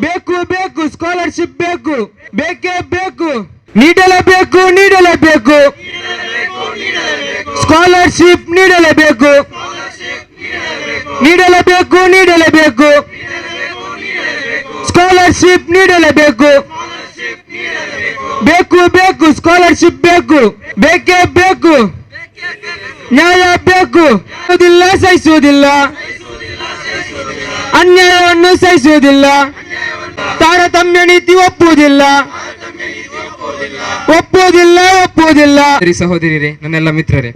ಬೇಕು ಬೇಕು ಸ್ಕಾಲರ್ಶಿಪ್ ಬೇಕು. ಬೇಕೇ ಬೇಕು. ನೀಡಲೇಬೇಕು ನೀಡಲೇಬೇಕು. ಸ್ಕಾಲರ್ಶಿಪ್ ನೀಡಲೇಬೇಕು. ನೀಡಲೇಬೇಕು ನೀಡಲೇಬೇಕು. ಸ್ಕಾಲರ್ಶಿಪ್ ನೀಡಲೇಬೇಕು. ಬೇಕು ಬೇಕು ಸ್ಕಾಲರ್ಶಿಪ್ ಬೇಕು. ಬೇಕೇ ಬೇಕು. ನ್ಯಾಯ ಬೇಕು. ಸಹಿಸುವುದಿಲ್ಲ. ಅನ್ಯಾಯವನ್ನು ಸಹಿಸುವುದಿಲ್ಲ. ತಾರತಮ್ಯ ನೀತಿ ಒಪ್ಪುವುದಿಲ್ಲ. ಒಪ್ಪುವುದಿಲ್ಲ ಒಪ್ಪುವುದಿಲ್ಲ. ಸರಿ ಸಹೋದರಿರೇ ನನ್ನೆಲ್ಲ ಮಿತ್ರರೇ,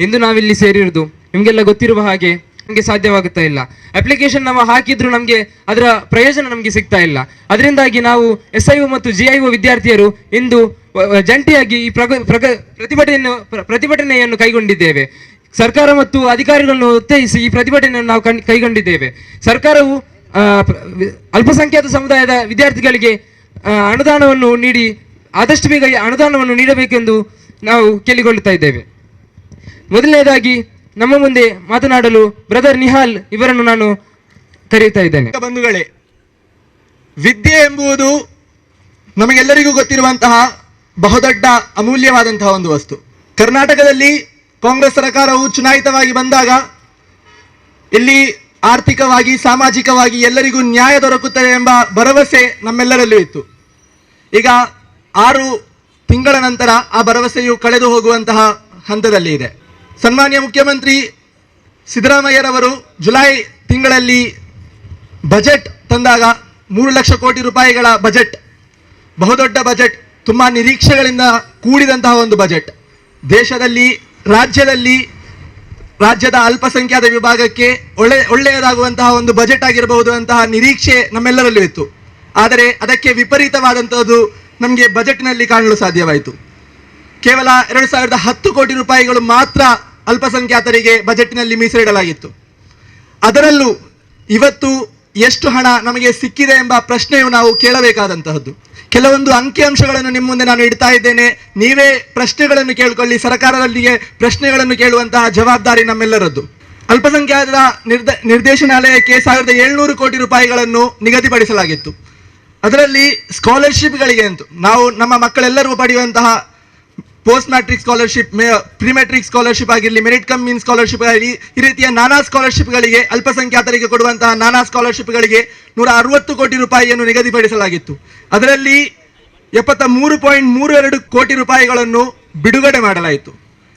ಇಂದು ನಾವಿಲ್ಲಿ ಸೇರಿರುವುದು. ನಿಮಗೆಲ್ಲ ಗೊತ್ತಿರುವ ಹಾಗೆ ನಮಗೆ ಸಾಧ್ಯವಾಗುತ್ತಾ ಇಲ್ಲ. ಅಪ್ಲಿಕೇಶನ್ ನಾವು ಹಾಕಿದ್ರು ನಮಗೆ ಅದರ ಪ್ರಯೋಜನ ನಮಗೆ ಸಿಗ್ತಾ ಇಲ್ಲ. ಅದರಿಂದಾಗಿ ನಾವು ಎಸ್ ಐ ಮತ್ತು ಜಿ ಐ ವಿದ್ಯಾರ್ಥಿಯರು ಇಂದು ಜಂಟಿಯಾಗಿ ಈ ಪ್ರಗ ಪ್ರಗ, ಪ್ರತಿಭಟನೆಯನ್ನು, ಪ್ರ- ಪ್ರತಿಭಟನೆಯನ್ನು ಕೈಗೊಂಡಿದ್ದೇವೆ. ಸರ್ಕಾರ ಮತ್ತು ಅಧಿಕಾರಿಗಳನ್ನು ಒತ್ತಾಯಿಸಿ ಈ ಪ್ರತಿಭಟನೆಯನ್ನು ನಾವು ಕೈಗೊಂಡಿದ್ದೇವೆ. ಸರ್ಕಾರವು ಅಲ್ಪಸಂಖ್ಯಾತ ಸಮುದಾಯದ ವಿದ್ಯಾರ್ಥಿಗಳಿಗೆ ಅನುದಾನವನ್ನು ನೀಡಿ, ಆದಷ್ಟು ಬೇಗ ಅನುದಾನವನ್ನು ನೀಡಬೇಕೆಂದು ನಾವು ಕೇಳಿಕೊಳ್ಳುತ್ತಾ ಇದ್ದೇವೆ. ಮೊದಲನೇದಾಗಿ, ನಮ್ಮ ಮುಂದೆ ಮಾತನಾಡಲು ಬ್ರದರ್ ನಿಹಾಲ್ ಇವರನ್ನು ನಾನು ಕರೆಯುತ್ತಾ ಇದ್ದೇನೆ. ಬಂಧುಗಳೇ, ವಿದ್ಯೆ ಎಂಬುದು ನಮಗೆಲ್ಲರಿಗೂ ಗೊತ್ತಿರುವಂತಹ ಬಹುದೊಡ್ಡ ಅಮೂಲ್ಯವಾದಂತಹ ಒಂದು ವಸ್ತು. ಕರ್ನಾಟಕದಲ್ಲಿ ಕಾಂಗ್ರೆಸ್ ಸರ್ಕಾರವು ಚುನಾಯಿತವಾಗಿ ಬಂದಾಗ, ಇಲ್ಲಿ ಆರ್ಥಿಕವಾಗಿ, ಸಾಮಾಜಿಕವಾಗಿ ಎಲ್ಲರಿಗೂ ನ್ಯಾಯ ದೊರಕುತ್ತದೆ ಎಂಬ ಭರವಸೆ ನಮ್ಮೆಲ್ಲರಲ್ಲೂ ಇತ್ತು. ಈಗ ಆರು ತಿಂಗಳ ನಂತರ ಆ ಭರವಸೆಯು ಕಳೆದು ಹೋಗುವಂತಹ ಹಂತದಲ್ಲಿ ಇದೆ. ಸನ್ಮಾನ್ಯ ಮುಖ್ಯಮಂತ್ರಿ ಸಿದ್ದರಾಮಯ್ಯರವರು ಜುಲೈ ತಿಂಗಳಲ್ಲಿ ಬಜೆಟ್ ತಂದಾಗ ಮೂರು ಲಕ್ಷ ಕೋಟಿ ರೂಪಾಯಿಗಳ ಬಜೆಟ್, ಬಹುದೊಡ್ಡ ಬಜೆಟ್, ತುಂಬ ನಿರೀಕ್ಷೆಗಳಿಂದ ಕೂಡಿದಂತಹ ಒಂದು ಬಜೆಟ್. ದೇಶದಲ್ಲಿ, ರಾಜ್ಯದಲ್ಲಿ ರಾಜ್ಯದ ಅಲ್ಪಸಂಖ್ಯಾತ ವಿಭಾಗಕ್ಕೆ ಒಳ್ಳೆ, ಒಳ್ಳೆಯದಾಗುವಂತಹ ಒಂದು ಬಜೆಟ್ ಆಗಿರಬಹುದು ಅಂತಹ ನಿರೀಕ್ಷೆ ನಮ್ಮೆಲ್ಲರಲ್ಲೂ ಇತ್ತು. ಆದರೆ ಅದಕ್ಕೆ ವಿಪರೀತವಾದಂತಹದ್ದು ನಮಗೆ ಬಜೆಟ್ನಲ್ಲಿ ಕಾಣಲು ಸಾಧ್ಯವಾಯಿತು. ಕೇವಲ ಎರಡು ಸಾವಿರದ ಹತ್ತು ಕೋಟಿ ರೂಪಾಯಿಗಳು ಮಾತ್ರ ಅಲ್ಪಸಂಖ್ಯಾತರಿಗೆ ಬಜೆಟ್ನಲ್ಲಿ ಮೀಸಲಿಡಲಾಗಿತ್ತು. ಅದರಲ್ಲೂ ಇವತ್ತು ಎಷ್ಟು ಹಣ ನಮಗೆ ಸಿಕ್ಕಿದೆ ಎಂಬ ಪ್ರಶ್ನೆಯು ನಾವು ಕೇಳಬೇಕಾದಂತಹದ್ದು. ಕೆಲವೊಂದು ಅಂಕಿಅಂಶಗಳನ್ನು ನಿಮ್ಮ ಮುಂದೆ ನಾನು ಇಡ್ತಾ ಇದ್ದೇನೆ. ನೀವೇ ಪ್ರಶ್ನೆಗಳನ್ನು ಕೇಳಿಕೊಳ್ಳಿ. ಸರ್ಕಾರದಲ್ಲಿಗೆ ಪ್ರಶ್ನೆಗಳನ್ನು ಕೇಳುವಂತಹ ಜವಾಬ್ದಾರಿ ನಮ್ಮೆಲ್ಲರದ್ದು. ಅಲ್ಪಸಂಖ್ಯಾತರ ನಿರ್ದ, ನಿರ್ದೇಶನಾಲಯಕ್ಕೆ ಸಾವಿರದ ಏಳ್ನೂರು ಕೋಟಿ ರೂಪಾಯಿಗಳನ್ನು ನಿಗದಿಪಡಿಸಲಾಗಿತ್ತು. ಅದರಲ್ಲಿ ಸ್ಕಾಲರ್ಶಿಪ್ಗಳಿಗೆ ಅಂತೂ. ನಾವು ನಮ್ಮ ಮಕ್ಕಳೆಲ್ಲರೂ ಪಡೆಯುವಂತಹ post matric scholarship pre matric scholarship ಆಗಿರಲಿ ಮೆರಿಟ್ ಕಮ್ ಮೀನ್ ಸ್ಕಾಲರ್ಶಿಪ್ ಆಗಲಿ ಈ ರೀತಿಯ ನಾನಾ ಸ್ಕಾಲರ್ಶಿಪ್ಗಳಿಗೆ ಅಲ್ಪಸಂಖ್ಯಾತರಿಗೆ ಕೊಡುವಂತಹ ನಾನಾ ಸ್ಕಾಲರ್ಶಿಪ್ಗಳಿಗೆ ನೂರ ಅರವತ್ತು ಕೋಟಿ ರೂಪಾಯಿಯನ್ನು ನಿಗದಿಪಡಿಸಲಾಗಿತ್ತು. ಅದರಲ್ಲಿ ಎಪ್ಪತ್ತ ಮೂರು ಪಾಯಿಂಟ್ ಮೂರು ಎರಡು ಕೋಟಿ ರೂಪಾಯಿಗಳನ್ನು ಬಿಡುಗಡೆ ಮಾಡಲಾಯಿತು.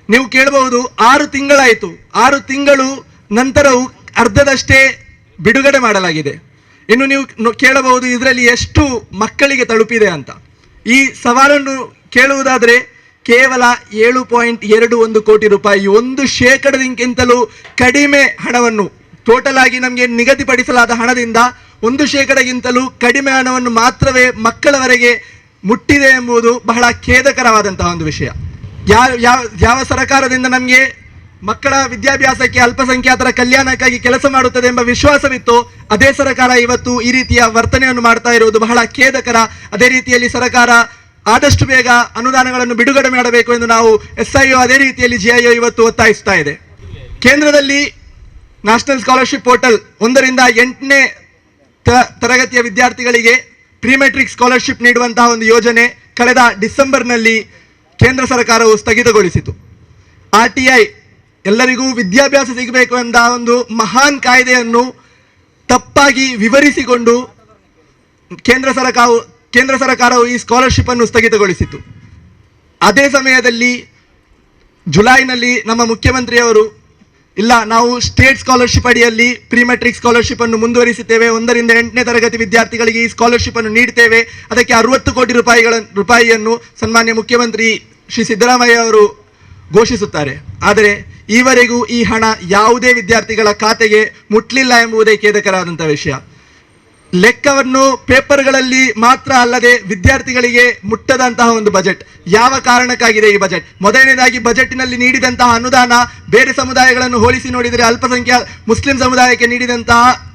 ನೀವು ಕೇಳಬಹುದು, ಆರು ತಿಂಗಳಾಯಿತು. ಆರು ತಿಂಗಳು ನಂತರವೂ ಅರ್ಧದಷ್ಟೇ ಬಿಡುಗಡೆ ಮಾಡಲಾಗಿದೆ. ಇನ್ನು ನೀವು ಕೇಳಬಹುದು, ಇದರಲ್ಲಿ ಎಷ್ಟು ಮಕ್ಕಳಿಗೆ ತಲುಪಿದೆ ಅಂತ. ಈ ಸವಾಲನ್ನು ಕೇಳುವುದಾದರೆ ಕೇವಲ ಏಳು ಪಾಯಿಂಟ್ ಎರಡು ಒಂದು ಕೋಟಿ ರೂಪಾಯಿ. ಒಂದು ಶೇಕಡದಿಂಕಿಂತಲೂ ಕಡಿಮೆ ಹಣವನ್ನು ಟೋಟಲ್ ಆಗಿ ನಮಗೆ ನಿಗದಿಪಡಿಸಲಾದ ಹಣದಿಂದ ಒಂದು ಶೇಕಡಗಿಂತಲೂ ಕಡಿಮೆ ಹಣವನ್ನು ಮಾತ್ರವೇ ಮಕ್ಕಳವರೆಗೆ ಮುಟ್ಟಿದೆ ಎಂಬುದು ಬಹಳ ಖೇದಕರವಾದಂತಹ ಒಂದು ವಿಷಯ. ಯಾವ ಯಾವ ಯಾವ ಸರ್ಕಾರದಿಂದ ನಮಗೆ ಮಕ್ಕಳ ವಿದ್ಯಾಭ್ಯಾಸಕ್ಕೆ ಅಲ್ಪಸಂಖ್ಯಾತರ ಕಲ್ಯಾಣಕ್ಕಾಗಿ ಕೆಲಸ ಮಾಡುತ್ತದೆ ಎಂಬ ವಿಶ್ವಾಸವಿತ್ತು, ಅದೇ ಸರ್ಕಾರ ಇವತ್ತು ಈ ರೀತಿಯ ವರ್ತನೆಯನ್ನು ಮಾಡ್ತಾ ಇರುವುದು ಬಹಳ ಖೇದಕರ. ಅದೇ ರೀತಿಯಲ್ಲಿ ಸರ್ಕಾರ ಆದಷ್ಟು ಬೇಗ ಅನುದಾನಗಳನ್ನು ಬಿಡುಗಡೆ ಮಾಡಬೇಕು ಎಂದು ನಾವು ಎಸ್ ಅದೇ ರೀತಿಯಲ್ಲಿ ಜಿ ಐ ಇವತ್ತು ಒತ್ತಾಯಿಸ್ತಾ ಇದೆ. ಕೇಂದ್ರದಲ್ಲಿ ನ್ಯಾಷನಲ್ ಸ್ಕಾಲರ್ಶಿಪ್ ಪೋರ್ಟಲ್ ಒಂದರಿಂದ ಎಂಟನೇ ತರಗತಿಯ ವಿದ್ಯಾರ್ಥಿಗಳಿಗೆ ಪ್ರಿ ಮೆಟ್ರಿಕ್ ಸ್ಕಾಲರ್ಶಿಪ್ ನೀಡುವಂತಹ ಒಂದು ಯೋಜನೆ ಕಳೆದ ಡಿಸೆಂಬರ್ನಲ್ಲಿ ಕೇಂದ್ರ ಸರ್ಕಾರವು ಸ್ಥಗಿತಗೊಳಿಸಿತು. ಆರ್ ಟಿ ಐ ಎಲ್ಲರಿಗೂ ವಿದ್ಯಾಭ್ಯಾಸ ಸಿಗಬೇಕು ಎಂದ ಒಂದು ಮಹಾನ್ ಕಾಯ್ದೆಯನ್ನು ತಪ್ಪಾಗಿ ವಿವರಿಸಿಕೊಂಡು ಕೇಂದ್ರ ಸರ್ಕಾರವು ಕೇಂದ್ರ ಸರ್ಕಾರವು ಈ ಸ್ಕಾಲರ್ಶಿಪ್ ಅನ್ನು ಸ್ಥಗಿತಗೊಳಿಸಿತು. ಅದೇ ಸಮಯದಲ್ಲಿ ಜುಲೈನಲ್ಲಿ ನಮ್ಮ ಮುಖ್ಯಮಂತ್ರಿಯವರು, ಇಲ್ಲ, ನಾವು ಸ್ಟೇಟ್ ಸ್ಕಾಲರ್ಶಿಪ್ ಅಡಿಯಲ್ಲಿ ಪ್ರಿ ಮೆಟ್ರಿಕ್ ಸ್ಕಾಲರ್ಶಿಪ್ ಅನ್ನು ಮುಂದುವರಿಸುತ್ತೇವೆ ಒಂದರಿಂದ ಎಂಟನೇ ತರಗತಿ ವಿದ್ಯಾರ್ಥಿಗಳಿಗೆ ಈ ಸ್ಕಾಲರ್ಶಿಪ್ ಅನ್ನು ನೀಡ್ತೇವೆ. ಅದಕ್ಕೆ ಅರವತ್ತು ಕೋಟಿ ರೂಪಾಯಿಗಳ, ರೂಪಾಯಿಯನ್ನು ಸನ್ಮಾನ್ಯ ಮುಖ್ಯಮಂತ್ರಿ ಶ್ರೀ ಸಿದ್ದರಾಮಯ್ಯ ಅವರು ಘೋಷಿಸುತ್ತಾರೆ. ಆದರೆ ಈವರೆಗೂ ಈ ಹಣ ಯಾವುದೇ ವಿದ್ಯಾರ್ಥಿಗಳ ಖಾತೆಗೆ ಮುಟ್ಲಿಲ್ಲ ಎಂಬುದೇ ಖೇದಕರಾದಂಥ ವಿಷಯ. ಲೆಕ್ಕವನ್ನು ಪೇಪರ್ಗಳಲ್ಲಿ ಮಾತ್ರ ಅಲ್ಲದೆ ವಿದ್ಯಾರ್ಥಿಗಳಿಗೆ ಮುಟ್ಟದಂತಹ ಒಂದು ಬಜೆಟ್. ಯಾವ ಕಾರಣಕ್ಕಾಗಿದೆ ಈ ಬಜೆಟ್? ಮೊದಲನೇದಾಗಿ ಬಜೆಟ್ನಲ್ಲಿ ನೀಡಿದಂತಹ ಅನುದಾನ ಬೇರೆ ಸಮುದಾಯಗಳನ್ನು ಹೋಲಿಸಿ ನೋಡಿದರೆ ಅಲ್ಪಸಂಖ್ಯಾ ಮುಸ್ಲಿಂ ಸಮುದಾಯಕ್ಕೆ ನೀಡಿದಂತಹ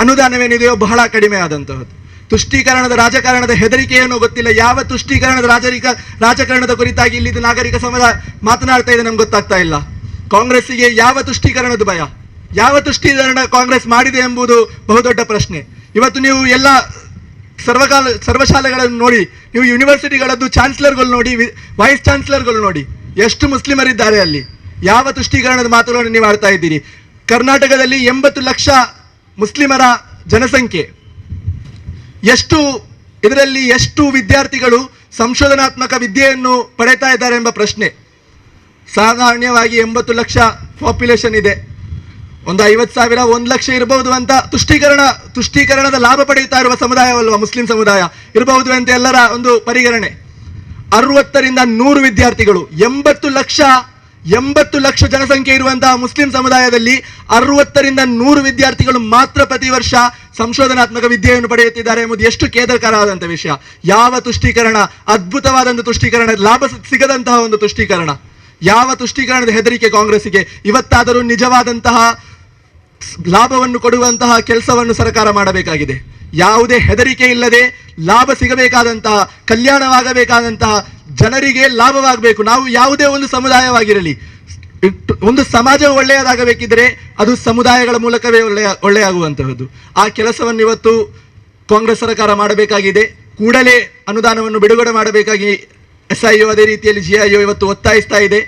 ಅನುದಾನವೇನಿದೆಯೋ ಬಹಳ ಕಡಿಮೆ ಆದಂತಹದ್ದು. ತುಷ್ಟೀಕರಣದ ರಾಜಕಾರಣದ ಹೆದರಿಕೆಯನ್ನು ಗೊತ್ತಿಲ್ಲ. ಯಾವ ತುಷ್ಟೀಕರಣದ ರಾಜರಿಕ ರಾಜಕಾರಣದ ಕುರಿತಾಗಿ ಇಲ್ಲಿದ್ದ ನಾಗರಿಕ ಸಮುದಾಯ ಮಾತನಾಡ್ತಾ ಇದೆ ನಮ್ಗೆ ಗೊತ್ತಾಗ್ತಾ ಇಲ್ಲ. ಕಾಂಗ್ರೆಸ್ಸಿಗೆ ಯಾವ ತುಷ್ಟೀಕರಣದ ಭಯ? ಯಾವ ತುಷ್ಟೀಕರಣ ಕಾಂಗ್ರೆಸ್ ಮಾಡಿದೆ ಎಂಬುದು ಬಹುದೊಡ್ಡ ಪ್ರಶ್ನೆ. ಇವತ್ತು ನೀವು ಎಲ್ಲ ಸರ್ವಕಾಲ ಸರ್ವಶಾಲೆಗಳನ್ನು ನೋಡಿ, ನೀವು ಯೂನಿವರ್ಸಿಟಿಗಳದ್ದು ಚಾನ್ಸಲರ್ಗಳು ನೋಡಿ ವೈಸ್ ಚಾನ್ಸಲರ್ಗಳು ನೋಡಿ, ಎಷ್ಟು ಮುಸ್ಲಿಮರಿದ್ದಾರೆ ಅಲ್ಲಿ? ಯಾವ ತುಷ್ಟೀಕರಣದ ಮಾತುಗಳನ್ನು ನೀವು ಆಡ್ತಾ ಇದ್ದೀರಿ? ಕರ್ನಾಟಕದಲ್ಲಿ ಎಂಬತ್ತು ಲಕ್ಷ ಮುಸ್ಲಿಮರ ಜನಸಂಖ್ಯೆ. ಎಷ್ಟು, ಇದರಲ್ಲಿ ಎಷ್ಟು ವಿದ್ಯಾರ್ಥಿಗಳು ಸಂಶೋಧನಾತ್ಮಕ ವಿದ್ಯೆಯನ್ನು ಪಡೆತಾ ಇದ್ದಾರೆ ಎಂಬ ಪ್ರಶ್ನೆ. ಸಾಮಾನ್ಯವಾಗಿ ಎಂಬತ್ತು ಲಕ್ಷ ಪಾಪ್ಯುಲೇಷನ್ ಇದೆ. ಒಂದು ಐವತ್ತು ಸಾವಿರ, ಒಂದು ಲಕ್ಷ ಇರಬಹುದು ಅಂತ ತುಷ್ಟೀಕರಣ, ತುಷ್ಟೀಕರಣದ ಲಾಭ ಪಡೆಯುತ್ತಾ ಇರುವ ಸಮುದಾಯವಲ್ವಾ ಮುಸ್ಲಿಂ ಸಮುದಾಯ? ಇರಬಹುದು ಅಂತ ಎಲ್ಲರ ಒಂದು ಪರಿಗಣನೆ. ಅರವತ್ತರಿಂದ ನೂರು ವಿದ್ಯಾರ್ಥಿಗಳು, ಎಂಬತ್ತು ಲಕ್ಷ ಎಂಬತ್ತು ಲಕ್ಷ ಜನಸಂಖ್ಯೆ ಇರುವಂತಹ ಮುಸ್ಲಿಂ ಸಮುದಾಯದಲ್ಲಿ ಅರವತ್ತರಿಂದ ನೂರು ವಿದ್ಯಾರ್ಥಿಗಳು ಮಾತ್ರ ಪ್ರತಿ ವರ್ಷ ಸಂಶೋಧನಾತ್ಮಕ ವಿದ್ಯೆಯನ್ನು ಪಡೆಯುತ್ತಿದ್ದಾರೆ ಎಂಬುದು ಎಷ್ಟು ಖೇದಕರವಾದಂತಹ ವಿಷಯ. ಯಾವ ತುಷ್ಟೀಕರಣ? ಅದ್ಭುತವಾದಂತಹ ತುಷ್ಟೀಕರಣ, ಲಾಭ ಸಿಗದಂತಹ ಒಂದು ತುಷ್ಟೀಕರಣ. ಯಾವ ತುಷ್ಟೀಕರಣದ ಹೆದರಿಕೆ ಕಾಂಗ್ರೆಸ್ಗೆ ಇವತ್ತಾದರೂ ನಿಜವಾದಂತಹ ಲಾಭವನ್ನು ಕೊಡುವಂತಹ ಕೆಲಸವನ್ನು ಸರ್ಕಾರ ಮಾಡಬೇಕಾಗಿದೆ. ಯಾವುದೇ ಹೆದರಿಕೆ ಇಲ್ಲದೆ ಲಾಭ ಸಿಗಬೇಕಾದಂತಹ, ಕಲ್ಯಾಣವಾಗಬೇಕಾದಂತಹ ಜನರಿಗೆ ಲಾಭವಾಗಬೇಕು. ನಾವು ಯಾವುದೇ ಒಂದು ಸಮುದಾಯವಾಗಿರಲಿ, ಒಂದು ಸಮಾಜ ಒಳ್ಳೆಯದಾಗಬೇಕಿದ್ರೆ ಅದು ಸಮುದಾಯಗಳ ಮೂಲಕವೇ ಒಳ್ಳೆಯ, ಒಳ್ಳೆಯಾಗುವಂತಹದ್ದು. ಆ ಕೆಲಸವನ್ನು ಇವತ್ತು ಕಾಂಗ್ರೆಸ್ ಸರ್ಕಾರ ಮಾಡಬೇಕಾಗಿದೆ. ಕೂಡಲೇ ಅನುದಾನವನ್ನು ಬಿಡುಗಡೆ ಮಾಡಬೇಕಾಗಿ ಎಸ್ ಐ ಅದೇ ರೀತಿಯಲ್ಲಿ ಜಿ ಐ ಇವತ್ತು ಒತ್ತಾಯಿಸ್ತಾ ಇದೆ.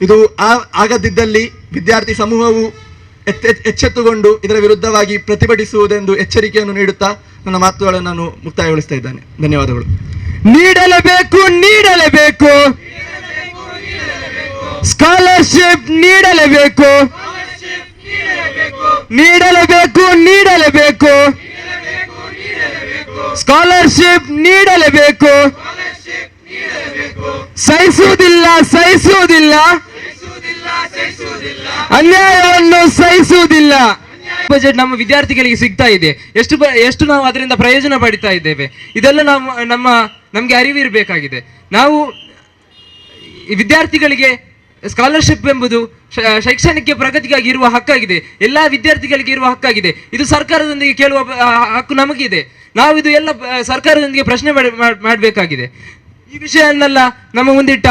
ಇದು ಆಗದಿದ್ದಲ್ಲಿ ವಿದ್ಯಾರ್ಥಿ ಸಮೂಹವು ಎಚ್ಚೆತ್ತುಕೊಂಡು ಇದರ ವಿರುದ್ಧವಾಗಿ ಪ್ರತಿಭಟಿಸುವುದೆಂದು ಎಚ್ಚರಿಕೆಯನ್ನು ನೀಡುತ್ತಾ ನನ್ನ ಮಾತುಗಳನ್ನು ನಾನು ಮುಕ್ತಾಯಗೊಳಿಸ್ತಾ ಇದ್ದೇನೆ. ಧನ್ಯವಾದಗಳು. ನೀಡಲೇಬೇಕು ನೀಡಲೇಬೇಕು. ಸ್ಕಾಲರ್ಶಿಪ್ ನೀಡಲೇಬೇಕು. ನೀಡಲೇಬೇಕು ನೀಡಲೇಬೇಕು. ಸ್ಕಾಲರ್ಶಿಪ್ ನೀಡಲೇಬೇಕು. ಸಹಿಸುವುದಿಲ್ಲ ಸಹಿಸುವುದಿಲ್ಲ. ಅನ್ಯಾಯವನ್ನು ಸಹಿಸುವುದಿಲ್ಲ. ಬಜೆಟ್ ನಮ್ಮ ವಿದ್ಯಾರ್ಥಿಗಳಿಗೆ ಸಿಗ್ತಾ ಇದೆ. ಎಷ್ಟು ಎಷ್ಟು ನಾವು ಅದರಿಂದ ಪ್ರಯೋಜನ ಪಡಿತಾ ಇದ್ದೇವೆ. ಇದೆಲ್ಲ ನಾವು, ನಮ್ಮ, ನಮಗೆ ಅರಿವಿರಬೇಕಾಗಿದೆ. ನಾವು ವಿದ್ಯಾರ್ಥಿಗಳಿಗೆ ಸ್ಕಾಲರ್ಶಿಪ್ ಎಂಬುದು ಶೈಕ್ಷಣಿಕ ಪ್ರಗತಿಗಾಗಿ ಇರುವ ಹಕ್ಕಾಗಿದೆ. ಎಲ್ಲ ವಿದ್ಯಾರ್ಥಿಗಳಿಗೆ ಇರುವ ಹಕ್ಕಾಗಿದೆ. ಇದು ಸರ್ಕಾರದೊಂದಿಗೆ ಕೇಳುವ ಹಕ್ಕು ನಮಗಿದೆ. ನಾವು ಇದು ಎಲ್ಲ ಸರ್ಕಾರದೊಂದಿಗೆ ಪ್ರಶ್ನೆ ಮಾಡಿ- ಮಾಡ್- ಮಾಡಬೇಕಾಗಿದೆ. ಈ ವಿಷಯವನ್ನೆಲ್ಲ ನಮ್ಮ ಮುಂದಿಟ್ಟ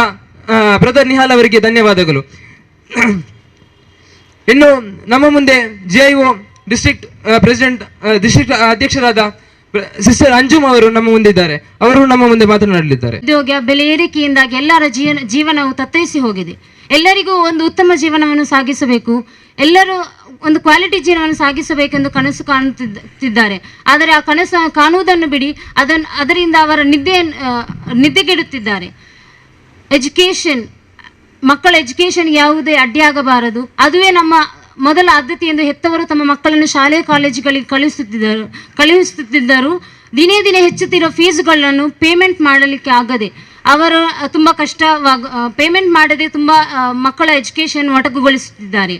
ಬ್ರದರ್ ನಿಹಾಲ್ ಅವರಿಗೆ ಧನ್ಯವಾದಗಳು. ಇನ್ನು ನಮ್ಮ ಮುಂದೆ J O district president district ಅಧ್ಯಕ್ಷರಾದ ಸಿಸ್ಟರ್ ಅಂಜುಮ್ ಅವರು ನಮ್ಮ ಮುಂದೆ ಇದ್ದಾರೆ ಅವರು ನಮ್ಮ ಮುಂದೆ ಮಾತನಾಡಲಿದ್ದಾರೆ. ಉದ್ಯೋಗ ಬೆಲೆ ಏರಿಕೆಯಿಂದಾಗಿ ಎಲ್ಲರ ಜೀವನ, ಜೀವನವು ತತ್ತರಿಸಿ ಹೋಗಿದೆ. ಎಲ್ಲರಿಗೂ ಒಂದು ಉತ್ತಮ ಜೀವನವನ್ನು ಸಾಗಿಸಬೇಕು. ಎಲ್ಲರೂ ಒಂದು ಕ್ವಾಲಿಟಿ ಜೀವನವನ್ನು ಸಾಗಿಸಬೇಕೆಂದು ಕನಸು ಕಾಣುತ್ತಿದ್ದಾರೆ ಆದರೆ ಆ ಕನಸು ಕಾಣುವುದನ್ನು ಬಿಡಿ ಅದನ್ನು ಅದರಿಂದ ಅವರ ನಿದ್ದೆ ನಿದ್ದೆಗೆಡುತ್ತಿದ್ದಾರೆ. ಎಜುಕೇಷನ್ ಮಕ್ಕಳ ಎಜುಕೇಶನ್ ಯಾವುದೇ ಅಡ್ಡಿಯಾಗಬಾರದು. ಅದುವೇ ನಮ್ಮ ಮೊದಲ ಆದ್ಯತೆ ಎಂದು ಹೆತ್ತವರು ತಮ್ಮ ಮಕ್ಕಳನ್ನು ಶಾಲೆ ಕಾಲೇಜುಗಳಿಗೆ ಕಳುಹಿಸುತ್ತಿದ್ದರು ಕಳುಹಿಸುತ್ತಿದ್ದರು. ದಿನೇ ದಿನೇ ಹೆಚ್ಚುತ್ತಿರುವ ಫೀಸ್ಗಳನ್ನು ಪೇಮೆಂಟ್ ಮಾಡಲಿಕ್ಕೆ ಆಗದೆ, ಅವರು ತುಂಬ ಕಷ್ಟವಾಗ ಪೇಮೆಂಟ್ ಮಾಡದೆ ತುಂಬ ಮಕ್ಕಳ ಎಜುಕೇಷನ್ ಒಟಕುಗೊಳಿಸುತ್ತಿದ್ದಾರೆ.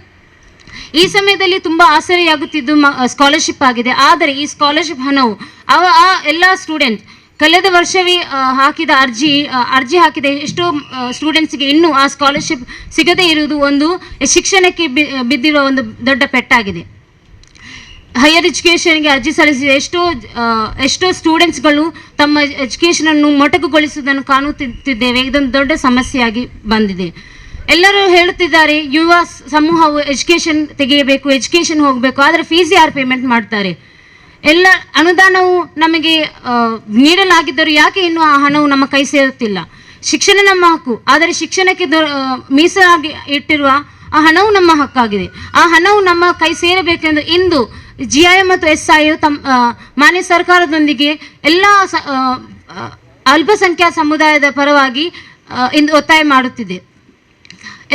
ಈ ಸಮಯದಲ್ಲಿ ತುಂಬ ಆಸರೆಯಾಗುತ್ತಿದ್ದು ಸ್ಕಾಲರ್ಶಿಪ್ ಆಗಿದೆ. ಆದರೆ ಈ ಸ್ಕಾಲರ್ಶಿಪ್ ಹಣವು ಅವ, ಆ ಎಲ್ಲ ಸ್ಟೂಡೆಂಟ್ ಕಳೆದ ವರ್ಷವೇ ಹಾಕಿದ ಅರ್ಜಿ ಅರ್ಜಿ ಹಾಕಿದ ಎಷ್ಟೋ ಸ್ಟೂಡೆಂಟ್ಸ್ಗೆ ಇನ್ನೂ ಆ ಸ್ಕಾಲರ್ಶಿಪ್ ಸಿಗದೇ ಇರುವುದು ಒಂದು ಶಿಕ್ಷಣಕ್ಕೆ ಬಿದ್ದಿರುವ ಒಂದು ದೊಡ್ಡ ಪೆಟ್ಟಾಗಿದೆ. ಹೈಯರ್ ಎಜುಕೇಷನ್ಗೆ ಅರ್ಜಿ ಸಲ್ಲಿಸಿದ ಎಷ್ಟೋ ಎಷ್ಟೋ ಸ್ಟೂಡೆಂಟ್ಸ್ಗಳು ತಮ್ಮ ಎಜುಕೇಷನನ್ನು ಮೊಟಕುಗೊಳಿಸುವುದನ್ನು ಕಾಣುತ್ತಿದ್ದೇವೆ. ಇದೊಂದು ದೊಡ್ಡ ಸಮಸ್ಯೆಯಾಗಿ ಬಂದಿದೆ. ಎಲ್ಲರೂ ಹೇಳುತ್ತಿದ್ದಾರೆ, ಯುವ ಸಮೂಹವು ಎಜುಕೇಷನ್ ತೆಗೆಯಬೇಕು ಎಜುಕೇಷನ್ ಹೋಗಬೇಕು, ಆದರೆ ಫೀಸ್ ಯಾರು ಪೇಮೆಂಟ್ ಮಾಡ್ತಾರೆ? ಎಲ್ಲ ಅನುದಾನವು ನಮಗೆ ನೀಡಲಾಗಿದ್ದರೂ ಯಾಕೆ ಇನ್ನೂ ಆ ಹಣವು ನಮ್ಮ ಕೈ ಸೇರುತ್ತಿಲ್ಲ? ಶಿಕ್ಷಣ ನಮ್ಮ ಹಕ್ಕು. ಆದರೆ ಶಿಕ್ಷಣಕ್ಕೆ ಮೀಸಲಾಗಿ ಇಟ್ಟಿರುವ ಆ ಹಣವು ನಮ್ಮ ಹಕ್ಕಾಗಿದೆ. ಆ ಹಣವು ನಮ್ಮ ಕೈ ಸೇರಬೇಕೆಂದು ಇಂದು ಜಿ ಐ ಮತ್ತು ಎಸ್ ಐ ತಮ್ಮ ಮಾನ್ಯ ಸರ್ಕಾರದೊಂದಿಗೆ ಎಲ್ಲ ಅಲ್ಪಸಂಖ್ಯಾತ ಸಮುದಾಯದ ಪರವಾಗಿ ಇಂದು ಒತ್ತಾಯ ಮಾಡುತ್ತಿದೆ.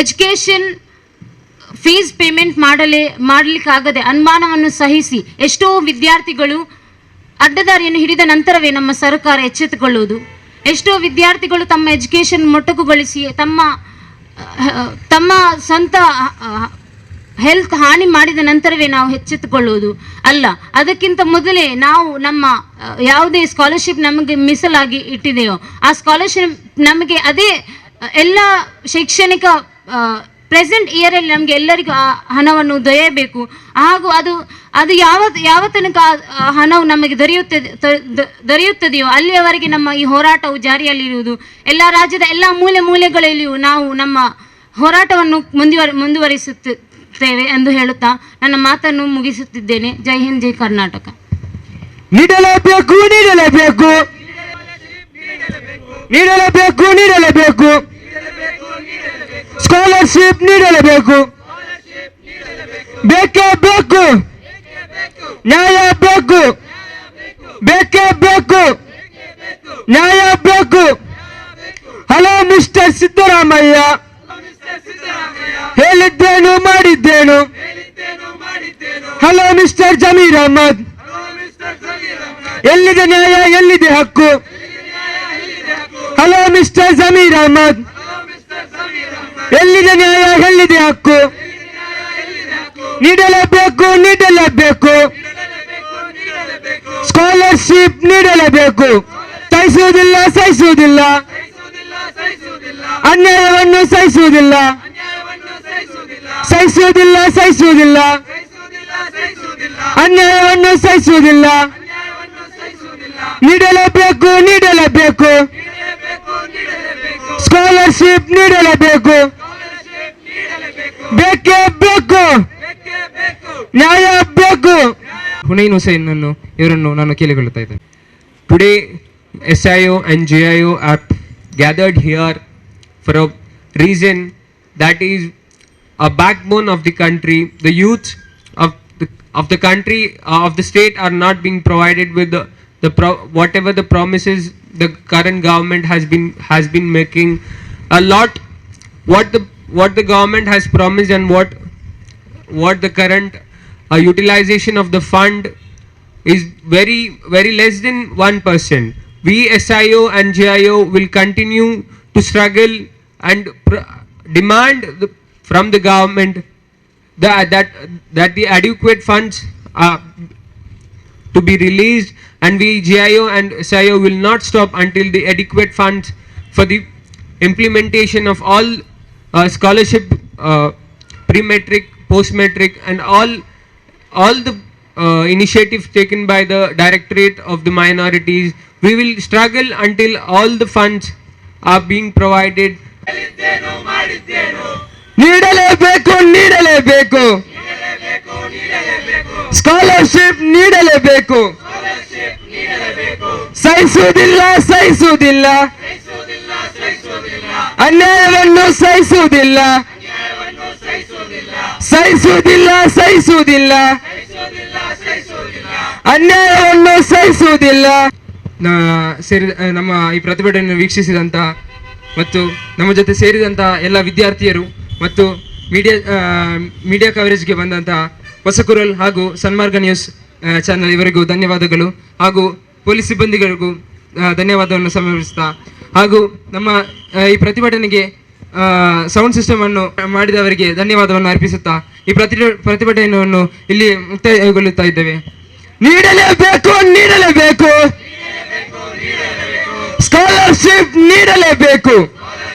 ಎಜುಕೇಷನ್ ಫೀಸ್ ಪೇಮೆಂಟ್ ಮಾಡಲೇ, ಮಾಡಲಿಕ್ಕಾಗದೆ ಅನುಮಾನವನ್ನು ಸಹಿಸಿ ಎಷ್ಟೋ ವಿದ್ಯಾರ್ಥಿಗಳು ಅಡ್ಡದಾರಿಯನ್ನು ಹಿಡಿದ ನಂತರವೇ ನಮ್ಮ ಸರ್ಕಾರ ಎಚ್ಚೆತ್ತುಕೊಳ್ಳುವುದು. ಎಷ್ಟೋ ವಿದ್ಯಾರ್ಥಿಗಳು ತಮ್ಮ ಎಜುಕೇಷನ್ ಮೊಟಕುಗೊಳಿಸಿ ತಮ್ಮ ತಮ್ಮ ಸ್ವಂತ ಹೆಲ್ತ್ ಹಾನಿ ಮಾಡಿದ ನಂತರವೇ ನಾವು ಹೆಚ್ಚೆತ್ತುಕೊಳ್ಳುವುದು ಅಲ್ಲ. ಅದಕ್ಕಿಂತ ಮೊದಲೇ ನಾವು ನಮ್ಮ ಯಾವುದೇ ಸ್ಕಾಲರ್ಶಿಪ್ ನಮಗೆ ಮೀಸಲಾಗಿ ಇಟ್ಟಿದೆಯೋ, ಆ ಸ್ಕಾಲರ್ಶಿಪ್ ನಮಗೆ ಅದೇ ಎಲ್ಲ ಶೈಕ್ಷಣಿಕ ಪ್ರೆಸೆಂಟ್ ಇಯರಲ್ಲಿ ನಮಗೆ ಎಲ್ಲರಿಗೂ ಆ ಹಣವನ್ನು ದೊರೆಯಬೇಕು ಹಾಗೂ ಅದು ಅದು ಯಾವ ಯಾವ ತನಕ ಹಣವು ನಮಗೆ ದೊರೆಯುತ್ತದೆ ದೊರೆಯುತ್ತದೆಯೋ ಅಲ್ಲಿಯವರೆಗೆ ನಮ್ಮ ಈ ಹೋರಾಟವು ಜಾರಿಯಲ್ಲಿರುವುದು. ಎಲ್ಲ ರಾಜ್ಯದ ಎಲ್ಲ ಮೂಲೆ ಮೂಲೆಗಳಲ್ಲಿಯೂ ನಾವು ನಮ್ಮ ಹೋರಾಟವನ್ನು ಮುಂದುವರಿ, ಮುಂದುವರಿಸುತ್ತೇವೆ ಎಂದು ಹೇಳುತ್ತಾ ನನ್ನ ಮಾತನ್ನು ಮುಗಿಸುತ್ತಿದ್ದೇನೆ. ಜೈ ಹಿಂದ್, ಜೈ ಕರ್ನಾಟಕ. ನೀಡಲೇಬೇಕು ನೀಡಲೇಬೇಕು. ನೀಡಲೇಬೇಕು ನೀಡಲೇಬೇಕು. ಸ್ಕಾಲರ್ಶಿಪ್ ನೀಡಲೇಬೇಕು. ಬೇಕೇ ಬೇಕು. ನ್ಯಾಯ ಬೇಕು. ಬೇಕೇ ಬೇಕು. ನ್ಯಾಯ ಬೇಕು. Hello mister Siddaramaiah. ಹೇಳಿದ್ದೇನು ಮಾಡಿದ್ದೇನು? Hello mister Zameer Ahmed. ಎಲ್ಲಿದೆ ನ್ಯಾಯ, ಎಲ್ಲಿದೆ ಹಕ್ಕು? Hello mister Zameer Ahmed. ಎಲ್ಲಿದೆ ನ್ಯಾಯ? ಎಲ್ಲಿದೆ ಹಕ್ಕು? ನೀಡಲೇಬೇಕು ನೀಡಲೇಬೇಕು. ಸ್ಕಾಲರ್ಶಿಪ್ ನೀಡಲೇಬೇಕು. ಸಹಿಸುವುದಿಲ್ಲ ಸಹಿಸುವುದಿಲ್ಲ. ಅನ್ಯಾಯವನ್ನು ಸಹಿಸುವುದಿಲ್ಲ. ಸಹಿಸುವುದಿಲ್ಲ ಸಹಿಸುವುದಿಲ್ಲ. ಅನ್ಯಾಯವನ್ನು ಸಹಿಸುವುದಿಲ್ಲ. ನೀಡಲೇಬೇಕು ನೀಡಲೇಬೇಕು. ಸ್ಕಾಲರ್ಶಿಪ್ ನೀಡಲೇಬೇಕು. ಬೇಕೇ ಬೇಕು ನ್ಯಾಯ ಬೇಕು ಹುನೈನ್ ಹುಸೇನ್ ಅನ್ನು ಇವರನ್ನು ನಾನು ಕೇಳಿಕೊಳ್ಳುತ್ತಾ ಇದ್ದೇನೆ Today, SIO and JIO are gathered here for a reason that is a backbone of the country. The youth of the, of the country, uh, of the state, are not being provided with the, the pro- whatever the promises the current government has been has been making. A lot, what the what the government has promised and what what the current uh, utilization of the fund is very very less than 1% we sio and gio will continue to struggle and demand the, from the government that that that the adequate funds are to be released and we gio and sio will not stop until the adequate funds for the implementation of all uh, scholarship uh, pre-metric post-metric and all all the uh, initiatives taken by the directorate of the minorities we will struggle until all the funds are being provided ನೀಡಲೇಬೇಕು ನೀಡಲೇಬೇಕು scholarship ನೀಡಲೇಬೇಕು ಸಹಿಸುವುದಿಲ್ಲ ಸಹಿಸುವುದಿಲ್ಲ ಅನ್ಯಾಯವನ್ನು ಸಹಿಸುವುದಿಲ್ಲ. ಸಹಿಸುವುದಿಲ್ಲ ಸಹಿಸುವುದಿಲ್ಲ. ಅನ್ಯಾಯವನ್ನು ಸಹಿಸುವುದಿಲ್ಲ. ಸೇರಿದ ನಮ್ಮ ಈ ಪ್ರತಿಭಟನೆಯನ್ನು ವೀಕ್ಷಿಸಿದಂತ ಮತ್ತು ನಮ್ಮ ಜೊತೆ ಸೇರಿದಂತ ಎಲ್ಲ ವಿದ್ಯಾರ್ಥಿಯರು ಮತ್ತು ಮೀಡಿಯಾ ಮೀಡಿಯಾ ಕವರೇಜ್ಗೆ ಬಂದಂತಹ ಹೊಸಕುರಲ್ ಹಾಗೂ ಸನ್ಮಾರ್ಗ ನ್ಯೂಸ್ ಚಾನಲ್ ಇವರಿಗೂ ಧನ್ಯವಾದಗಳು ಹಾಗೂ ಪೊಲೀಸ್ ಸಿಬ್ಬಂದಿಗಳಿಗೂ ಧನ್ಯವಾದವನ್ನು ಸಮರ್ಪಿಸ್ತಾ ಹಾಗೂ ನಮ್ಮ ಈ ಪ್ರತಿಭಟನೆಗೆ ಸೌಂಡ್ ಸಿಸ್ಟಮ್ ಅನ್ನು ಮಾಡಿದವರಿಗೆ ಧನ್ಯವಾದವನ್ನು ಅರ್ಪಿಸುತ್ತಾ, ಈ ಪ್ರತಿ, ಪ್ರತಿಭಟನೆಯನ್ನು ಇಲ್ಲಿ ಮುಕ್ತಾಯಗೊಳ್ಳುತ್ತಾ ಇದ್ದೇವೆ. ನೀಡಲೇಬೇಕು ನೀಡಲೇಬೇಕು. ಸ್ಕಾಲರ್ಶಿಪ್ ನೀಡಲೇಬೇಕು.